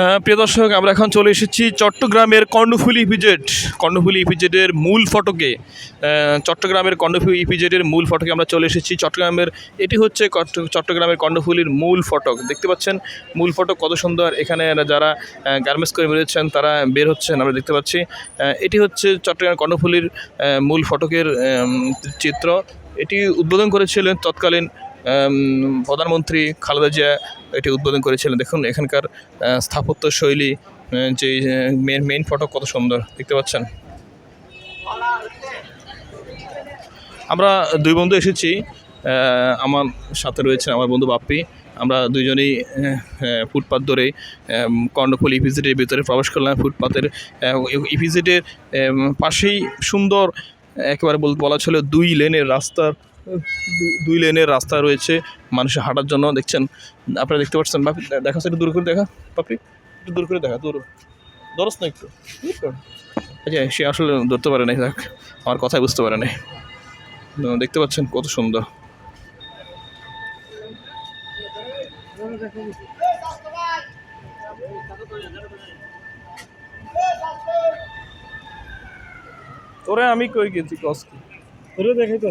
হ্যাঁ প্রিয় দর্শক, আমরা এখন চলে এসেছি চট্টগ্রামের কর্ণফুলি ইপিজেড। কর্ণফুলি ইপিজেডের মূল ফটকে চট্টগ্রামের কর্ণফুলি ইপিজেডের মূল ফটকে আমরা চলে এসেছি। চট্টগ্রামের, এটি হচ্ছে চট্টগ্রামের কর্ণফুলির মূল ফটক। দেখতে পাচ্ছেন, মূল ফটক কত সুন্দর। এখানে যারা গার্মেন্টস করে বেরোচ্ছেন, তারা বের হচ্ছেন, আমরা দেখতে পাচ্ছি। এটি হচ্ছে চট্টগ্রামের কর্ণফুলির মূল ফটকের চিত্র। এটি উদ্বোধন করেছিলেন তৎকালীন প্রধানমন্ত্রী খালেদা জিয়া এটি উদ্বোধন করেছিলেন। দেখুন এখানকার স্থাপত্য শৈলী যে মেন মেইন ফটক কত সুন্দর দেখতে পাচ্ছেন? আমরা দুই বন্ধু এসেছি আমার সাথে রয়েছে আমার বন্ধু বাপ্পি। আমরা আহ, ফুটপাত ধরে কর্ণফুল ইপিজেডের ভিতরে প্রবেশ করলাম। ফুটপাতের ইপিজেডের পাশেই সুন্দর একেবারে বলা ছিল দুই লেনের রাস্তার দুই- লেনের রাস্তা রয়েছে মানুষের হাঁটার জন্য। দেখছেন আপনারা দেখতে পাচ্ছেন বাপি দেখা একটু দূর করে দেখা পাপি একটু দূর করে দেখা দূর। ধরস না একটু আচ্ছা সে আসলে ধরতে পারে নাই দেখ আমার কথাই বুঝতে পারে নাই। দেখতে পাচ্ছেন কত সুন্দর। তোরে আমি কই গেছি কস কি? ওরে দেখাই তো।